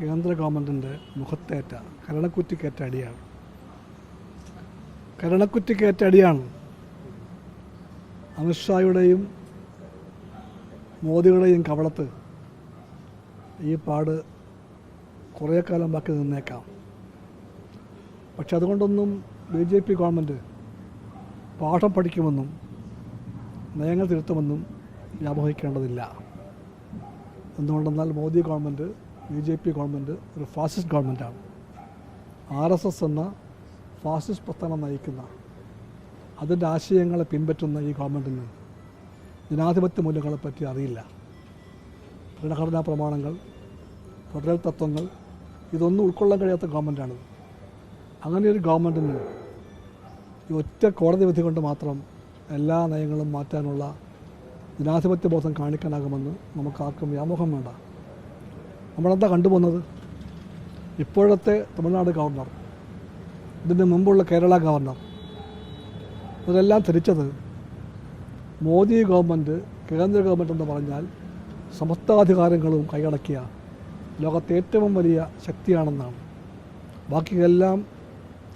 കേന്ദ്ര ഗവൺമെന്റിന്റെ മുഖത്തേറ്റ കരണക്കുറ്റിക്കേറ്റ അടിയാണ്. കരണക്കുറ്റിക്കേറ്റ അടിയാണ്. അമിത്ഷായുടെയും മോദിയുടെയും കവളത്ത് ഈ പാട് കുറേ കാലം ബാക്കി നിന്നേക്കാം. പക്ഷെ അതുകൊണ്ടൊന്നും ബി ജെ പി ഗവൺമെന്റ് പാഠം പഠിക്കുമെന്നും നയങ്ങൾ തിരുത്തുമെന്നും വ്യാമോഹിക്കേണ്ടതില്ല. എന്തുകൊണ്ടെന്നാൽ Modi government B J P government ഒരു ഫാസിസ്റ്റ് ഗവൺമെന്റാണ്. ആർ എസ് എസ് എന്ന ഫാസിസ്റ്റ് പ്രസ്ഥാനം നയിക്കുന്ന അതിന്റെ ആശയങ്ങളെ പിൻപറ്റുന്ന ഈ ഗവൺമെന്റിന് ജനാധിപത്യ മൂല്യങ്ങളെപ്പറ്റി അറിയില്ല. ഭരണഘടനാ പ്രമാണങ്ങൾ ഫെഡറൽ തത്വങ്ങൾ ഇതൊന്നും ഉൾക്കൊള്ളാൻ കഴിയാത്ത ഗവൺമെന്റാണിത്. അങ്ങനെ ഒരു ഗവൺമെന്റിന് ഈ ഒറ്റ കോടതി വിധി കൊണ്ട് മാത്രം എല്ലാ നയങ്ങളും മാറ്റാനുള്ള ജനാധിപത്യ ബോധം കാണിക്കാനാകുമെന്ന് നമുക്ക് ആർക്കും വ്യാമോഹം വേണ്ട. നമ്മളെന്താ കണ്ടുപോകുന്നത്? ഇപ്പോഴത്തെ തമിഴ്നാട് ഗവർണർ ഇതിന് മുമ്പുള്ള കേരള ഗവർണർ ഇവരെല്ലാം ധരിച്ചത് മോദി ഗവൺമെന്റ് കേന്ദ്ര ഗവൺമെന്റ് എന്ന് പറഞ്ഞാൽ സമസ്താധികാരങ്ങളും കൈയടക്കിയ ലോകത്തെ ഏറ്റവും വലിയ ശക്തിയാണെന്നാണ്. ബാക്കിയെല്ലാം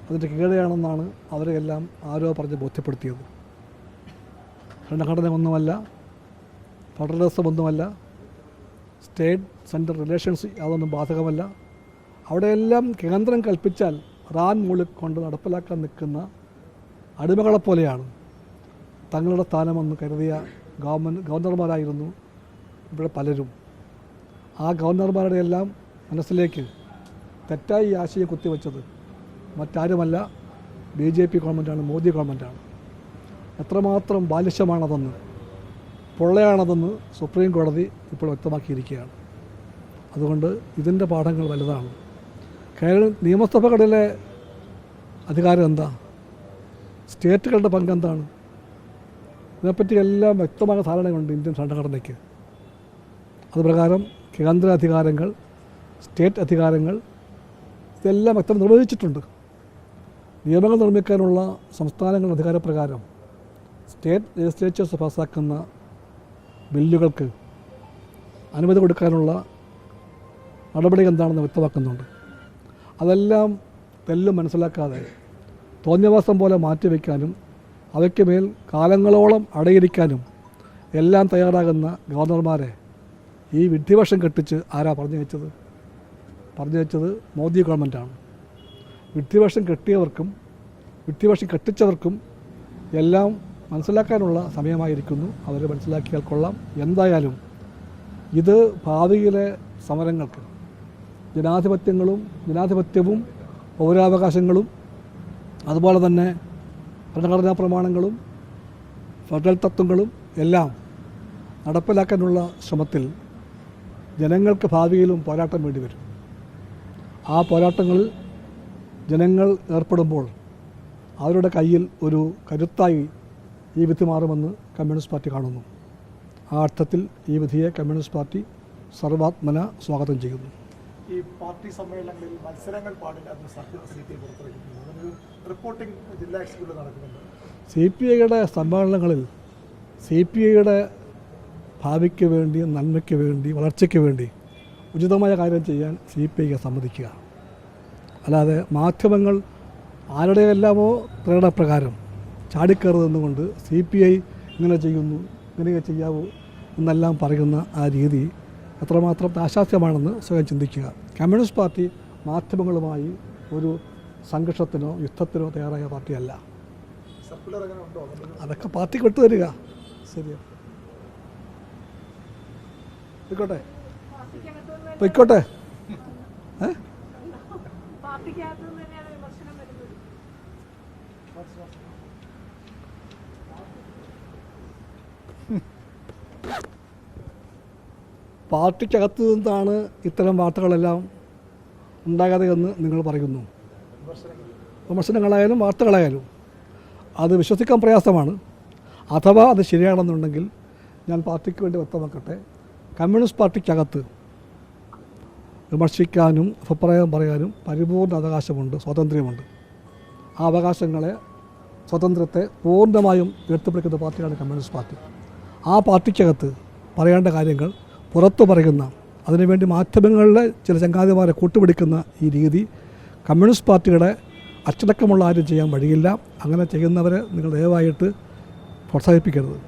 അതിന്റെ കീഴെയാണെന്നാണ് അവരെല്ലാം ആരോ പറഞ്ഞ് ബോധ്യപ്പെടുത്തിയത്. ഭരണഘടന ഒന്നുമല്ല ഫെഡറലിസം ഒന്നുമല്ല സ്റ്റേറ്റ് സെൻട്രൽ റിലേഷൻസ് അതൊന്നും ബാധകമല്ല. അവിടെയെല്ലാം കേന്ദ്രം കൽപ്പിച്ചാൽ റാൻ മുകളിൽ കൊണ്ട് നടപ്പിലാക്കാൻ നിൽക്കുന്ന അടിമകളെപ്പോലെയാണ് തങ്ങളുടെ സ്ഥാനമെന്ന് കരുതിയ ഗവൺമെന്റ് ഗവർണർമാരായിരുന്നു ഇവിടെ പലരും. ആ ഗവർണർമാരുടെ എല്ലാം മനസ്സിലേക്ക് തെറ്റായി ആശയം കുത്തിവെച്ചത് മറ്റാരുമല്ല. ബി ജെ പി ഗവൺമെന്റാണ് മോദി ഗവൺമെന്റാണ് എത്രമാത്രം ബാലിശമാണതെന്ന്. പൊള്ളയാണതെന്ന് സുപ്രീം കോടതി ഇപ്പോൾ വ്യക്തമാക്കിയിരിക്കുകയാണ്. അതുകൊണ്ട് ഇതിന്റെ പാഠങ്ങൾ വലുതാണ്. കേരള നിയമസഭകളിലെ അധികാരം എന്താ? സ്റ്റേറ്റുകളുടെ പങ്ക് എന്താണ്? ഇതിനെപ്പറ്റി എല്ലാം വ്യക്തമായ ധാരണയുണ്ട് ഇന്ത്യൻ ഭരണഘടനയ്ക്ക്. അതുപ്രകാരം കേന്ദ്ര അധികാരങ്ങൾ സ്റ്റേറ്റ് അധികാരങ്ങൾ ഇതെല്ലാം വ്യക്തം നിർവഹിച്ചിട്ടുണ്ട്. നിയമങ്ങൾ നിർമ്മിക്കാനുള്ള സംസ്ഥാനങ്ങളുടെ അധികാരപ്രകാരം സ്റ്റേറ്റ് ലെജിസ്ലേച്ചേഴ്സ് പാസ്സാക്കുന്ന ബില്ലുകൾക്ക് അനുമതി കൊടുക്കാനുള്ള നടപടി എന്താണെന്ന് വ്യക്തമാക്കുന്നുണ്ട്. അതെല്ലാം തെല്ലും മനസ്സിലാക്കാതെ തോന്നിയവാസം പോലെ മാറ്റിവെക്കാനും അവയ്ക്ക് മേൽ കാലങ്ങളോളം അടയിരിക്കാനും എല്ലാം തയ്യാറാകുന്ന ഗവർണർമാരെ ഈ വിഡ്ഢിവഷം കെട്ടിച്ച് ആരാ പറഞ്ഞു വെച്ചത്? പറഞ്ഞു വെച്ചത് മോദി ഗവൺമെന്റാണ്. വിഡ്ഢിവഷം കെട്ടിയവർക്കും വിഡ്ഢിവഷം കെട്ടിച്ചവർക്കും എല്ലാം മനസ്സിലാക്കാനുള്ള സമയമായിരിക്കുന്നു. അവർ മനസ്സിലാക്കിയാൽ കൊള്ളാം. എന്തായാലും ഇത് ഭാവിയിലെ സമരങ്ങൾക്ക് ജനാധിപത്യങ്ങളും ജനാധിപത്യവും പൗരാവകാശങ്ങളും അതുപോലെ തന്നെ ഭരണഘടനാ പ്രമാണങ്ങളും ഫെഡറൽ തത്വങ്ങളും എല്ലാം നടപ്പിലാക്കാനുള്ള ശ്രമത്തിൽ ജനങ്ങൾക്ക് ഭാവിയിലും പോരാട്ടം വേണ്ടി വരും. ആ പോരാട്ടങ്ങളിൽ ജനങ്ങൾ ഏർപ്പെടുമ്പോൾ അവരുടെ കയ്യിൽ ഒരു കരുത്തായി ഈ വിധി മാറുമെന്ന് കമ്മ്യൂണിസ്റ്റ് പാർട്ടി കാണുന്നു. ആ അർത്ഥത്തിൽ ഈ വിധിയെ കമ്മ്യൂണിസ്റ്റ് പാർട്ടി സർവാത്മന സ്വാഗതം ചെയ്യുന്നു. ഈ പാർട്ടി സമ്മേളനങ്ങളിൽ മത്സരങ്ങൾ പാടില്ല എന്ന് സി പി ഐ പുറത്തിറക്കിയിട്ടുണ്ട് റിപ്പോർട്ടിംഗ് ജില്ലാ എക്സിക്യൂട്ടീവ് നടക്കുന്നുണ്ട്. സി പി ഐയുടെ സമ്മേളനങ്ങളിൽ സി പി ഐയുടെ ഭാവിക്ക് വേണ്ടി നന്മയ്ക്ക് വേണ്ടി വളർച്ചയ്ക്ക് വേണ്ടി ഉചിതമായ കാര്യം ചെയ്യാൻ സി പി ഐക്ക് സമ്മതിക്കുക. അല്ലാതെ മാധ്യമങ്ങൾ ആരുടെയെല്ലാമോ പ്രകടനപ്രകാരം ചാടിക്കയറുന്നതുകൊണ്ട് സി പി ഐ ഇങ്ങനെ ചെയ്യുന്നു ഇങ്ങനെയൊക്കെ ചെയ്യാവൂ എന്നെല്ലാം പറയുന്ന ആ രീതി അത്രമാത്രം ആശാസ്യമാണെന്ന് സ്വയം ചിന്തിക്കുക. കമ്മ്യൂണിസ്റ്റ് പാർട്ടി മാധ്യമങ്ങളുമായി ഒരു സംഘർഷത്തിനോ യുദ്ധത്തിനോ തയ്യാറായ പാർട്ടിയല്ല. സർക്കുലർ അങ്ങനെ ഉണ്ടോ അങ്ങനെ അതൊക്കെ പാർട്ടിക്ക് വിട്ടുതരിക ശരിയാ. പോയിക്കോട്ടെ. പൊയ്ക്കോട്ടെ. ഏ? പാർട്ടിക്കകത്ത് തന്നെയാണ് വിമർശനം വരുന്നത്. പാർട്ടിക്കകത്ത് നിന്നാണ് ഇത്തരം വാർത്തകളെല്ലാം ഉണ്ടാകാതെ എന്ന് നിങ്ങൾ പറയുന്നു. വിമർശനങ്ങളായാലും വാർത്തകളായാലും അത് വിശ്വസിക്കാൻ പ്രയാസമാണ്. അഥവാ അത് ശരിയാണെന്നുണ്ടെങ്കിൽ ഞാൻ പാർട്ടിക്ക് വേണ്ടി വ്യക്തമാക്കട്ടെ. കമ്മ്യൂണിസ്റ്റ് പാർട്ടിക്കകത്ത് വിമർശിക്കാനും അഭിപ്രായം പറയാനും പരിപൂർണ അവകാശമുണ്ട് സ്വാതന്ത്ര്യമുണ്ട്. ആ അവകാശങ്ങളെ സ്വാതന്ത്ര്യത്തെ പൂർണമായും ഉയർത്തിപ്പിടിക്കുന്ന പാർട്ടിയാണ് കമ്മ്യൂണിസ്റ്റ് പാർട്ടി. ആ പാർട്ടിക്കകത്ത് പറയേണ്ട കാര്യങ്ങൾ പുറത്തു പറയുന്ന അതിനുവേണ്ടി മാധ്യമങ്ങളിലെ ചില ചങ്കാതിമാരെ കൂട്ടുപിടിക്കുന്ന ഈ രീതി കമ്മ്യൂണിസ്റ്റ് പാർട്ടിയുടെ അച്ചടക്കമുള്ള ആരും ചെയ്യാൻ വഴിയില്ല. അങ്ങനെ ചെയ്യുന്നവരെ നിങ്ങൾ ദയവായിട്ട് പ്രോത്സാഹിപ്പിക്കരുത്.